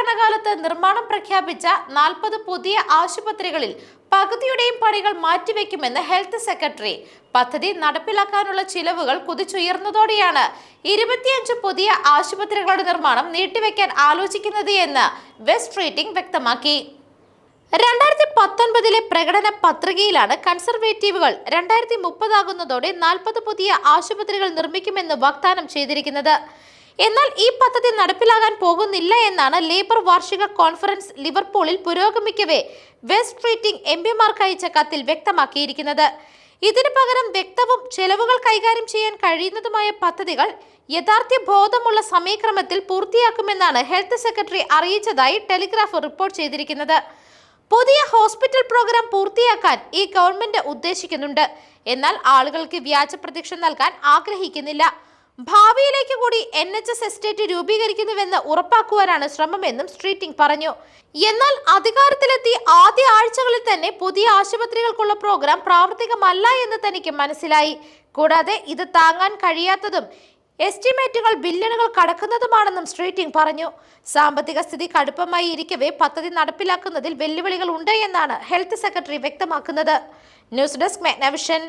ഭരണകാലത്ത് നിർമ്മാണം പ്രഖ്യാപിച്ച നാൽപ്പത് പുതിയ ആശുപത്രികളിൽ പകുതിയുടെയും പണികൾ മാറ്റിവെക്കുമെന്ന് ഹെൽത്ത് സെക്രട്ടറി. പദ്ധതി നടപ്പിലാക്കാനുള്ള ചിലവുകൾ കുതിച്ചുയർന്നതോടെയാണ് ഇരുപത്തിയഞ്ച് പുതിയ ആശുപത്രികളുടെ നിർമ്മാണം നീട്ടിവെക്കാൻ ആലോചിക്കുന്നത് എന്ന് വെസ്റ്റ് റേറ്റിംഗ് വ്യക്തമാക്കി. രണ്ടായിരത്തി പത്തൊൻപതിലെ പ്രകടന പത്രികയിലാണ് കൺസർവേറ്റീവുകൾ രണ്ടായിരത്തി മുപ്പതാകുന്നതോടെ നാൽപ്പത് പുതിയ ആശുപത്രികൾ നിർമ്മിക്കുമെന്ന് വാഗ്ദാനം ചെയ്തിരിക്കുന്നത്. എന്നാൽ ഈ പദ്ധതി നടപ്പിലാകാൻ പോകുന്നില്ല എന്നാണ് ലേബർ വാർഷിക കോൺഫറൻസ് ലിവർപൂളിൽ പുരോഗമിക്കവേ വെസ്റ്റ് ട്രീറ്റിംഗ് എം പിമാർക്ക് അയച്ച കത്തിൽ വ്യക്തമാക്കിയിരിക്കുന്നത്. ഇതിനു പകരം വ്യക്തവും ചെലവുകൾ കൈകാര്യം ചെയ്യാൻ കഴിയുന്നതുമായ പദ്ധതികൾ യഥാർത്ഥ ബോധമുള്ള സമയക്രമത്തിൽ പൂർത്തിയാക്കുമെന്നാണ് ഹെൽത്ത് സെക്രട്ടറി അറിയിച്ചതായി ടെലിഗ്രാഫ് റിപ്പോർട്ട് ചെയ്തിരിക്കുന്നത്. പുതിയ ഹോസ്പിറ്റൽ പ്രോഗ്രാം പൂർത്തിയാക്കാൻ ഈ ഗവൺമെന്റ് ഉദ്ദേശിക്കുന്നുണ്ട്. എന്നാൽ ആളുകൾക്ക് വ്യാജ പ്രതീക്ഷ നൽകാൻ ആഗ്രഹിക്കുന്നില്ല. ഭാവിയിലേക്ക് കൂടി എൻ എച്ച് എസ് എസ്റ്റേറ്റ് രൂപീകരിക്കുന്നുവെന്ന് ഉറപ്പാക്കുവാനാണ് ശ്രമമെന്നും സ്ട്രീറ്റിംഗ് പറഞ്ഞു. എന്നാൽ അധികാരത്തിലെത്തി ആദ്യ ആഴ്ചകളിൽ തന്നെ പുതിയ ആശുപത്രികൾക്കുള്ള പ്രോഗ്രാം പ്രാവർത്തികമല്ല എന്ന് തനിക്ക് മനസ്സിലായി. കൂടാതെ ഇത് താങ്ങാൻ കഴിയാത്തതും എസ്റ്റിമേറ്റുകൾ ബില്യണുകൾ കടക്കുന്നതുമാണെന്നും സ്ട്രീറ്റിംഗ് പറഞ്ഞു. സാമ്പത്തിക സ്ഥിതി കടുപ്പമായി ഇരിക്കവേ പദ്ധതി നടപ്പിലാക്കുന്നതിൽ വെല്ലുവിളികൾ ഉണ്ട് എന്നാണ് ഹെൽത്ത് സെക്രട്ടറി വ്യക്തമാക്കുന്നത്. News desk മെഗ്നവിഷൻ